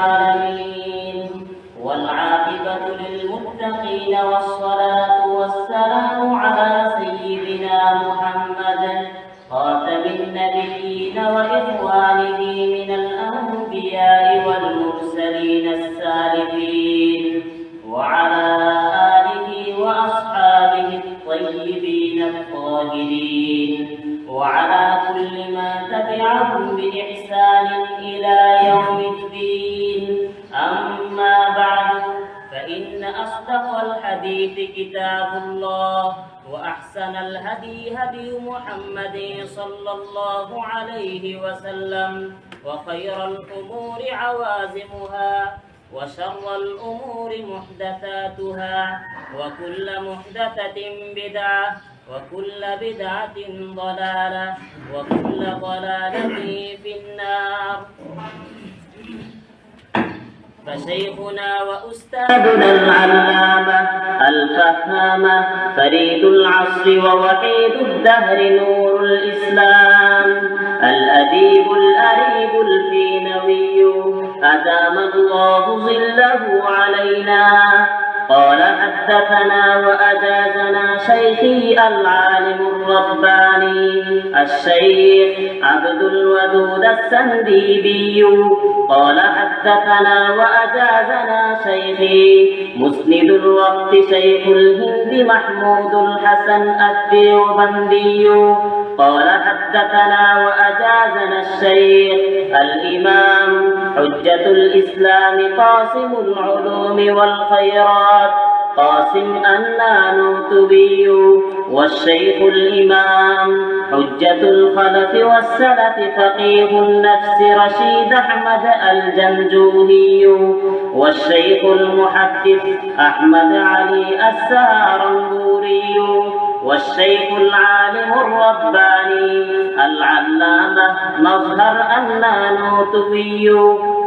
العالمين. والعاقبة للمتقين والصلاة والسلام على سيدنا محمد. خاتم النبيين وإخوانه من الأنبياء والمرسلين السالفين وعلى آله وأصحابه الطيبين الطاهرين. وعلى كل من تبعهم بإحسان إلى يوم الدين. أما بعد فإن أصدق الحديث كتاب الله وأحسن الهدي هدي محمد صلى الله عليه وسلم وخير الأمور عوازمها وشر الأمور محدثاتها وكل محدثة بدعة وكل بدعة ضلالة وكل ضلالة في النار. فشيخنا وأستاذنا العلامة الفهامة فريد العصر ووحيد الدهر نور الإسلام. الأديب الأريب الفينوي أدام الله ظله علينا. قال حدثنا وأجازنا شيخي العالم الرباني الشيخ عبد الودود السنديبي قال حدثنا وأجازنا شيخي مسند الوقت شيخ الهند محمود الحسن الديوبندي قال حدثنا وأجازنا الشيخ الإمام حجة الإسلام قاسم العلوم والخيرات. قاسم النانوتبي والشيخ الإمام حجة الخلف والسلف فقيه النفس رشيد أحمد الجنجوهي والشيخ المحدث أحمد علي السهرنبوري والشيخ العالم الرباني العلامة مظهر النانوتبي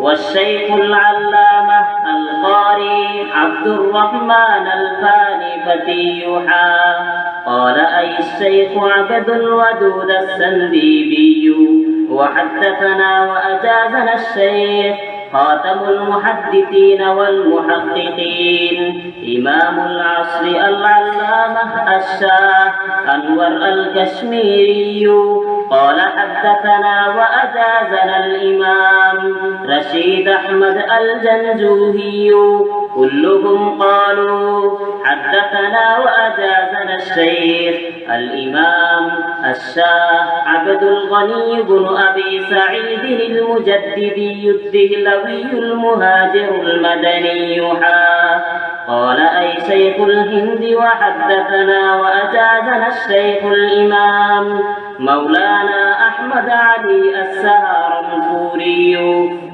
والشيخ العلامة القاري عبد الرحمن الفاني فتيحا. قال أي الشيخ عبد الودود السنديبي. وحدثنا وأجازنا الشيخ خاتم المحدثين والمحققين. إمام العصر العلامة الشاه أنور الكشميري قال حدثنا وأجازنا الإمام رشيد أحمد الجنجوهي كلهم قالوا حدثنا وأجازنا الشيخ الإمام الشاه عبد الغني بن أبي سعيد المجددي الدهلوي المهاجر المدني حا قال أي شيخ الهند وحدثنا وأجازنا الشيخ الإمام مولانا أحمد علي السهرنفوري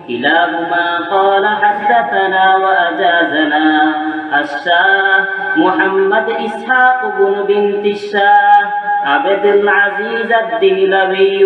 كلاهما قال حدثنا وأجازنا الشاه محمد إسحاق بن بنت الشاه عبد العزيز الدهلوي.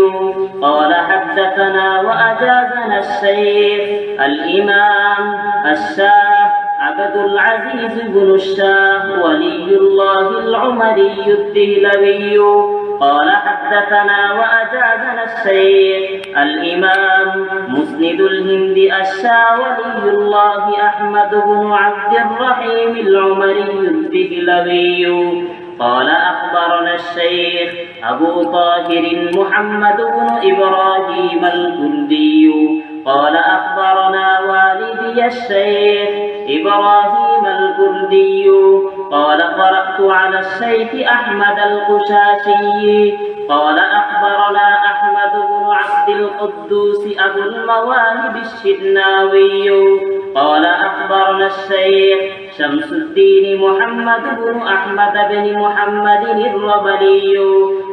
قال حدثنا وأجازنا الشيخ الإمام الشاه عبد العزيز بن الشاه ولي الله العمري الدهلوي. قال حدثنا وأجازنا الشيخ الإمام مسند الهند الشاه ولي الله أحمد بن عبد الرحيم العمري الدهلوي قال أخبرنا الشيخ أبو طاهر محمد بن إبراهيم الكردي قال أخبرنا والدي الشيخ إبراهيم الكردي قال قرأت على الشيخ أحمد القشاشي. قال أخبرنا أحمد بن عبد القدوس أبو المواهب الشناوي. قال أخبرنا الشيخ شمس الدين محمد بن أحمد بن محمد الربلي.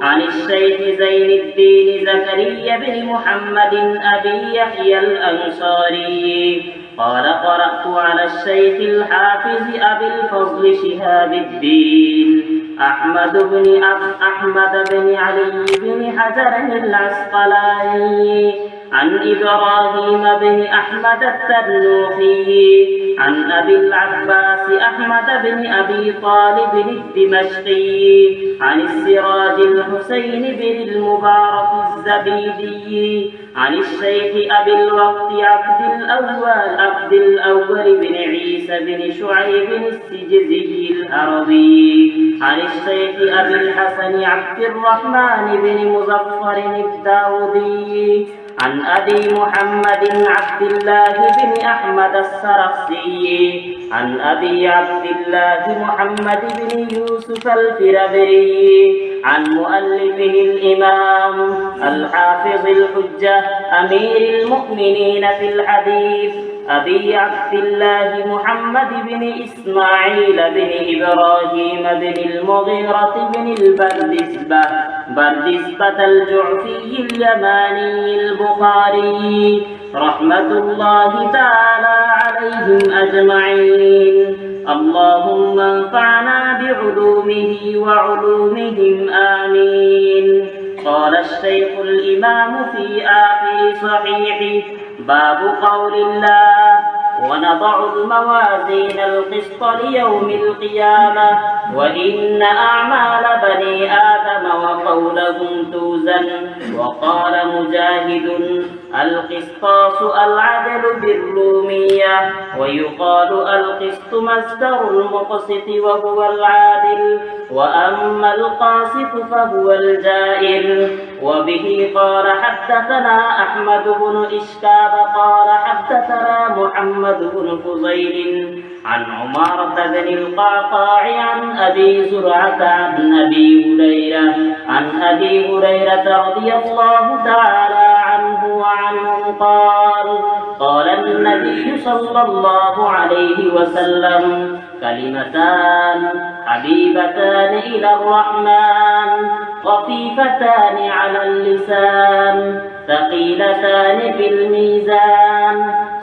عن الشيخ زين الدين زكريا بن محمد أبي يحيى الأنصاري. قال قرأت على الشيخ الحافظ أبي الفضل شهاب الدين أحمد بن أحمد بن علي بن حجر العسقلاني عن إبراهيم بن أحمد التنوخي عن أبي العباس أحمد بن أبي طالب الدمشقي عن السراج الحسين بن المبارك الزبيدي. عن الشيخ أبي الوقت عبد الأول عبد الأول بن عيسى بن شعيب السجزي الأرضي عن الشيخ أبي الحسن عبد الرحمن بن مظفر الداودي. عن أبي محمد عبد الله بن أحمد السرخسي عن أبي عبد الله محمد بن يوسف الفربري عن مؤلفه الإمام الحافظ الحجة أمير المؤمنين في الحديث أبي عبد الله محمد بن إسماعيل بن إبراهيم بن المغيرة بن البردسبة بردسبة الجعفي اليماني البخاري رحمة الله تعالى عليهم أجمعين. اللهم انفعنا بعلومه وعلومهم آمين. قال الشيخ الإمام في آخر صحيحه باب قول الله ونضع الموازين القسط ليوم القيامة. وإن أعمال بني آدم وقولهم توزن وقال مجاهد القسطاس العدل بالرومية ويقال القسط مصدر المقسط وهو العادل وأما القاسط فهو الجائر وبه قال حدثنا أحمد بن إشكاب قال حدثنا محمد بن فضيل عن عمارة بن القعقاع عن أبي زرعة عن أبي هريرة عن أبي هريرة رضي الله تعالى عنه وعنهم قال قال النبي صلى الله عليه وسلم كلمتان حبيبتان إلى الرحمن خفيفتان على اللسان ثقيلتان في الميزان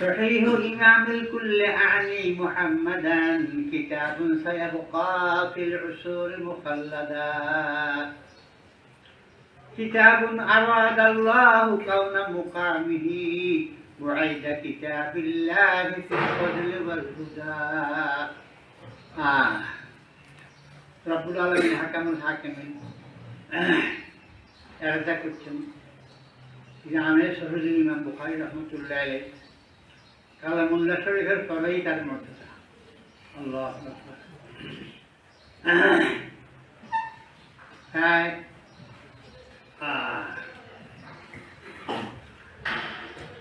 صحيح إمام الكل أعني محمدا. كتاب سيبقى في العصور مخلدا. كتاب أراد الله كون مقامه. وعيد كتاب الله في الفضل والهدى. آه. رب العالمين حكم الحاكمين أرد إذا عملت سهل الإمام بخاري رحمة الله عليه. কালামুল্লাহ শরীফের পরেই তার মর্যাদা আল্লাহ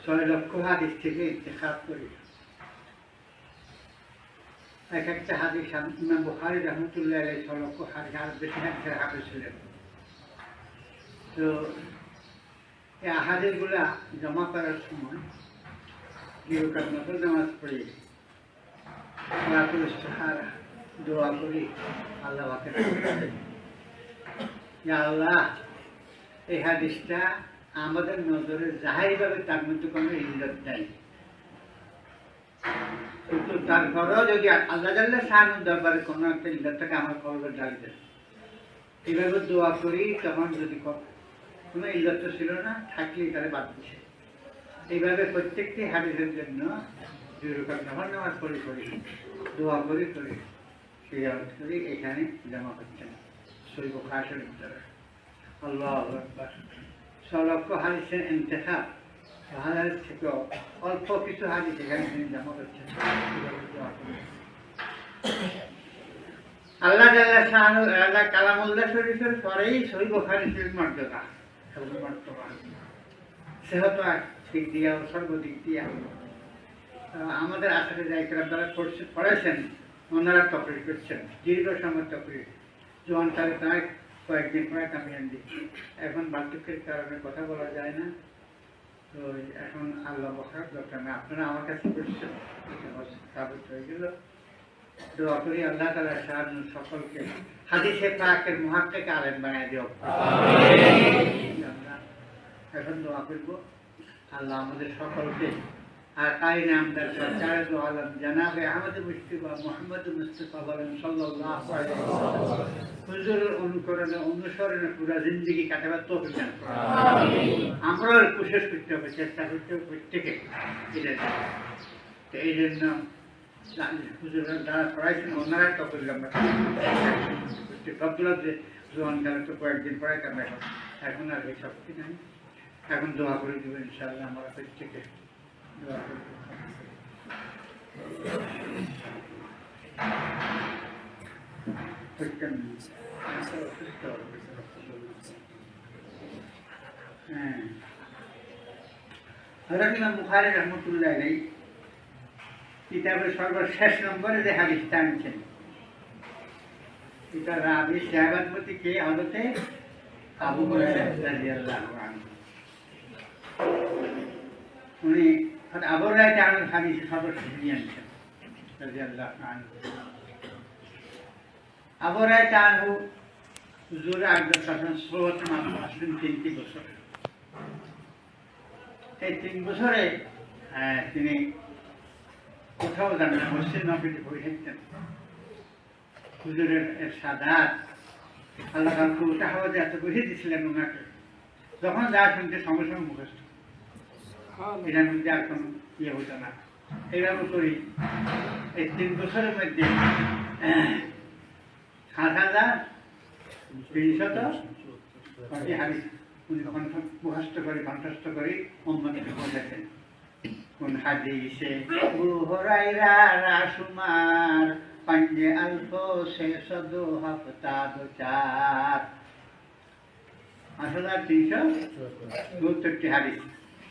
ছয় লক্ষ হাদিস থেকে ইন্তেখাব করি। এক একটা হাদিস ইমাম বুখারি রহমতুল্লাহ আলাই ছয় লক্ষ হাদিস, আর বেশি হাদিসের হাফেজ ছিলেন। তো এই আহাদেরগুলা জমা করার সময় পড়ি দোয়া করি আল্লাহ আল্লাহ এই হাদিসটা আমাদের নজরে জাহারিভাবে তার মধ্যে কোনো ইল্লত নাই। কিন্তু তারপরেও যদি আল্লাহ জাল্লাহ শাহ দরবারে কোনো একটা ইল্লত থাকে আমার কলবে ডাল দেন এইভাবে দোয়া করি, তখন যদি কোনো ইল্লত ছিল না, থাকলেই তারা বাদ দিছে। এইভাবে প্রত্যেকটি হাদিসের জন্য দুই রকম নামাজ দোয়া সেই এখানে জমা হচ্ছেন শৈব খাসের ভিতরে। আল্লাহ সলক্ষ হাদিসের থেকেও অল্প কিছু হাদিস এখানে তিনি জমা করছেন আল্লাহ আল্লাহ কালামুল্লাহ শরীফের পরেই সহি বুখারী শরীফ মর্যাদা। সেহত দিক দিয়ে সর্বদিক দিয়া আমাদের আশাতে যাই যারা করছে- করেছেন ওনারা তকরি করছেন। দীর্ঘ সময় তকরি জোয়ান তারে তাই কয়েকদিন পরে কামিয়ান দিই এখন বার্ধক্যের কারণে কথা বলা যায় না। তো এখন আল্লাহ বসার দরকার নেই। আপনারা আমার কাছে করছেন সাবিত হয়ে গেল। দোয়া করি আল্লাহ তালা সাহায্য সকলকে হাদিসে পাকের মহাক্কে আলেম বানায় দিও আল্লাহ, এখন দোয়া করব। আল্লাহ আমাদের সকলকে সরকার আলম জানাবে মুস্তিফা মোহাম্মদ মুস্তফা বলেন সাল্লাল্লাহু আলাইহি ওয়াসাল্লাম হুজুরের অনুকরণে অনুসরণে পুরা জিন্দগি কাটাবার তো আমরাও করতে হবে চেষ্টা করতে হবে প্রত্যেকে এটা তো এই জন্য হুজুরের দ্বারা পড়াইছেন ওনারাই তো করলাম সবগুলো যে জোয়ান তো কয়েকদিন কারণ এখন এখন আর এই শক্তি নাই এখন দোয়া করে দেবো, ইনশাআল্লাহ আমরা প্রত্যেকে দোয়া হ্যাঁ। সর্বশেষ নম্বরে যে হাদিসটা আনছেন। এটা প্রতি কে হজরতে আবু আনহু। উনি আবু হুরায়রা আনহু হাদিস সর্বশেষ নিয়ে আনছেন আবু হুরায়রা আনহু। হুজুর আকবর শাসন সর্বোত্তম আসলেন তিনটি বছর। এই তিন বছরে তিনি কোথাও যান না, মসজিদ নবীতে বই থাকতেন হুজুরের এর সাদাত আল্লাহ কালকে উঠা হাওয়া যে এত বসে দিয়েছিলেন ওনাকে, যখন যা শুনতে সঙ্গে সঙ্গে মুখস্থ এটার মধ্যে আর কোনো ইয়ে হতো না। এইভাবে করি এই তিন বছরের মধ্যে, সাত হাজার তিনশত উনি কণ্ঠ মুখস্থ করে কণ্ঠস্থ করে হাদিসে তিনশো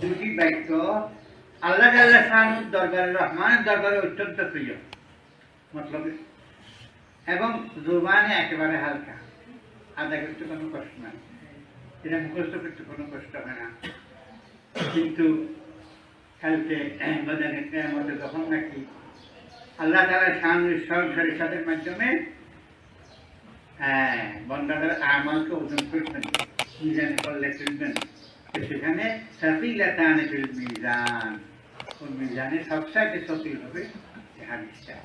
দুটি বাক্য। আল্লাহ আল্লাহ খান দরবারে রহমানের দরবারে অত্যন্ত প্রিয়। মতলব এবং জোবানে একেবারে হালকা। আদা করতে কোনো কষ্ট নাই। এটা মুখস্থ করতে কোনো কষ্ট হয় না। কিন্তু কালকে কেয়ামতে যখন নাকি আল্লাহ তালা সামনে সরাসরি সাথের মাধ্যমে হ্যাঁ বন্দাদের আমালকে ওজন করবেন মিজানে করলে তো সেখানে সাফিলা টানে ফিল মিজান ওই মিজানে সবসাইতে সফিল হবে এই হাদিসটা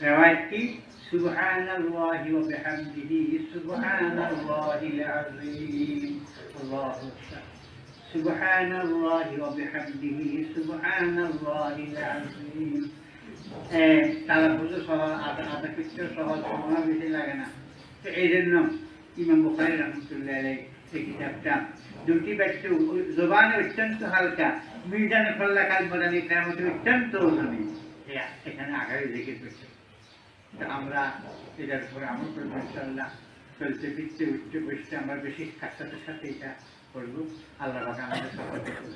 রেওয়ায়তটি سبحان الله وبحمده سبحان الله العظيم الله أكبر سبحان الله وبحمده سبحان الله العظيم তারা বুঝে সহজ আধা আধা কিছু সহজ কোনো বেশি লাগে না তো এই জন্য ইমাম বুখারি রহমতুল্লাহ আলাই এই কিতাবটা দুটি ব্যক্তি জবানে অত্যন্ত হালকা মিজানে ফল্লা কাল মদানি কেমন অত্যন্ত ওজনী এখানে আগামী দেখে করছে আমরা এটার উপরে আমল করব ইনশাল্লাহ চলতে ফিরতে উঠতে বসতে আমরা বেশি কাজটার সাথে এটা করব আল্লাহ পাকে আমাদের সকলকে করব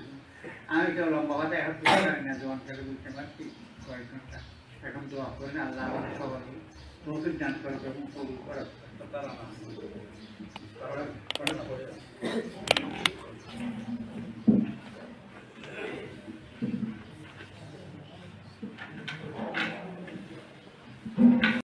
আমি তো লম্বা কথা এখন বুঝতে পারি না জোয়ান করে বুঝতে পারছি কয়েক ঘণ্টা এখন দোয়া করে না আল্লাহ আমাদের সবাইকে তৌফিক দান করবে এবং কবুল করবে 晩酌さ終わりました。